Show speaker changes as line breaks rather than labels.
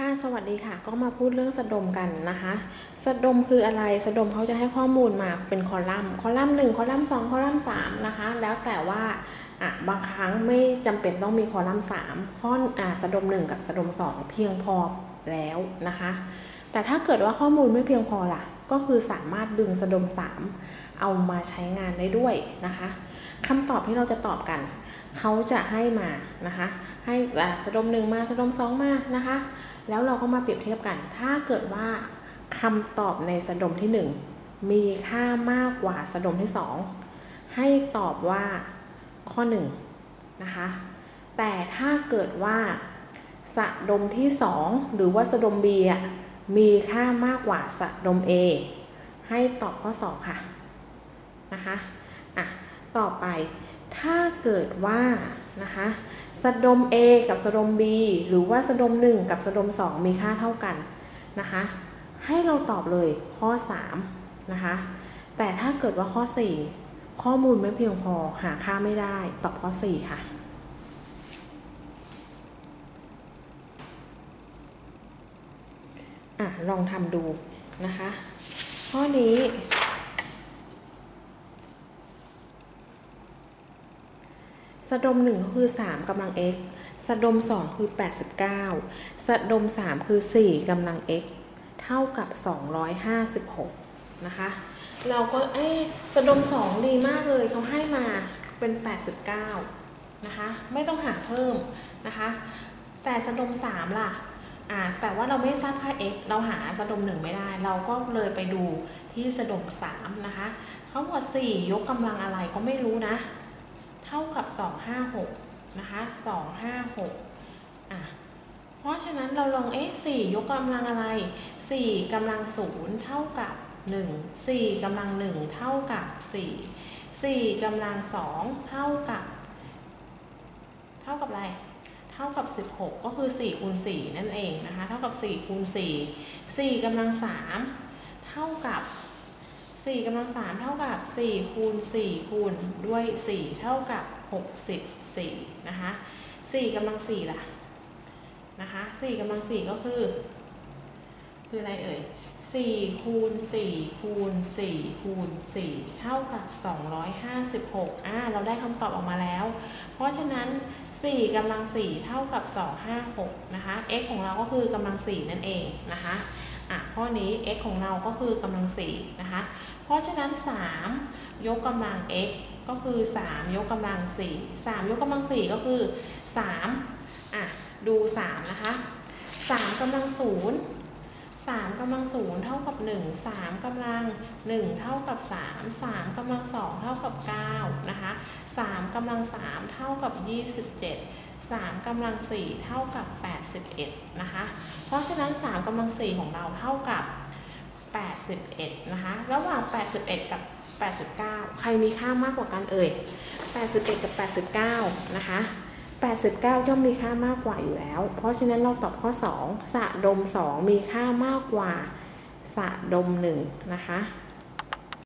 ค่ะสวัสดีค่ะ ก็มาพูดเรื่องสะดมกันนะคะสะดมคืออะไรสะดมเขาจะให้ข้อมูลมาเป็นคอลัมน์คอลัมน์หนึ่งคอลัมน์สองคอลัมน์สามนะคะ แล้วแต่ว่าอะบางครั้งไม่จำเป็นต้องมีคอลัมน์สามข้ออะสะดมหนึ่งกับสะดมสองเพียงพอแล้วนะคะ แต่ถ้าเกิดว่าข้อมูลไม่เพียงพอล่ะ ก็คือสามารถดึงสะดมสามเอามาใช้งานได้ด้วยนะคะคำตอบที่เราจะตอบกัน เขาจะให้มานะคะ ให้อะสะดมหนึ่งมาสะดมสองมานะคะ แล้วเราก็มาเปรียบเทียบกัน ถ้าเกิดว่าคำตอบในสะดมที่1มีค่ามากกว่าสะดมที่2ให้ตอบว่าข้อ1นะคะ แต่ถ้าเกิดว่าสะดมที่2หรือว่าสะดม B อะมีค่ามากกว่าสะดม A ให้ตอบข้อ2ค่ะนะคะอะต่อไป ถ้าเกิดว่านะคะสะดม A กับสะดม B หรือว่าสะดม 1 กับสะดม 2 มีค่าเท่ากันนะคะ ให้เราตอบเลยข้อ 3 นะคะ แต่ถ้าเกิดว่าข้อ 4 ข้อมูลไม่เพียงพอหาค่าไม่ได้ตอบข้อ 4 ค่ะ อะ ลองทำดูนะคะ ข้อนี้ สะดมหนึ่งคือ 3กำลัง x สะดม 2 คือ 89 สะดม 3 คือ 4กำลัง x เท่ากับ 256 นะคะ เราก็เอ๊สะดม 2 ดีมากเลยเขาให้มาเป็น 89 นะคะ ไม่ต้องหาเพิ่มนะคะ แต่สะดม 3 ล่ะอ่าแต่ว่าเราไม่ทราบค่า x เราหาสะดม 1 ไม่ได้ เราก็เลยไปดูที่สะดม 3 นะคะเขาบอก4ยกกำลังอะไรก็ไม่รู้นะ เท่ากับ 256 นะคะ 256อะเพราะฉะนั้นเราลองเอ๊ะ4ยกกำลังอะไร 4กำลัง0เท่ากับ 1 4กำลัง 1 เท่ากับ 4 4กำลัง 2 เท่ากับ เท่ากับอะไร เท่ากับ 16 ก็คือ 4 คูณ 4 นั่นเองนะคะ เท่ากับ 4 คูณ 4 4กำลัง 3 เท่ากับ 4กำลัง3เท่ากับ 4 คูณ 4 คูณด้วย 4 เท่ากับ 64 นะคะ4กำลัง4ล่ะนะคะ4กำลัง4ก็คือ คืออะไรเอ่ย4คูณ4คูณ4คูณ4เท่ากับ 256อ่าเราได้คำตอบออกมาแล้ว เพราะฉะนั้น 4กำลัง4เท่ากับ 256 นะคะ x ของเราก็คือกำลัง4นั่นเองนะคะ อะข้อนี้ x ของเราก็คือกำลัง4นะคะ เพราะฉะนั้น 3 ยกกำลัง x ก็คือ 3 ยกกำลัง 4 3 ยกกำลัง 4 ก็คือ3อะดู 3 นะคะ 3กำลัง 0 3กำลัง0เท่ากับ 1 3กำลัง 1 เท่ากับ 3 3กำลัง 2 เท่ากับ 9 นะคะ 3กำลัง 3 เท่ากับ 27 3กำลัง4เท่ากับ 81 นะคะ เพราะฉะนั้น 3กำลัง4ของเราเท่ากับ 81 นะคะ ระหว่าง 81 กับ 89 ใครมีค่ามากกว่ากันเอ่ย 81 กับ 89 นะคะ 89 ย่อมมีค่ามากกว่าอยู่แล้ว เพราะฉะนั้นเราตอบข้อ 2 สะดม 2 มีค่ามากกว่า สะดม 1 นะคะ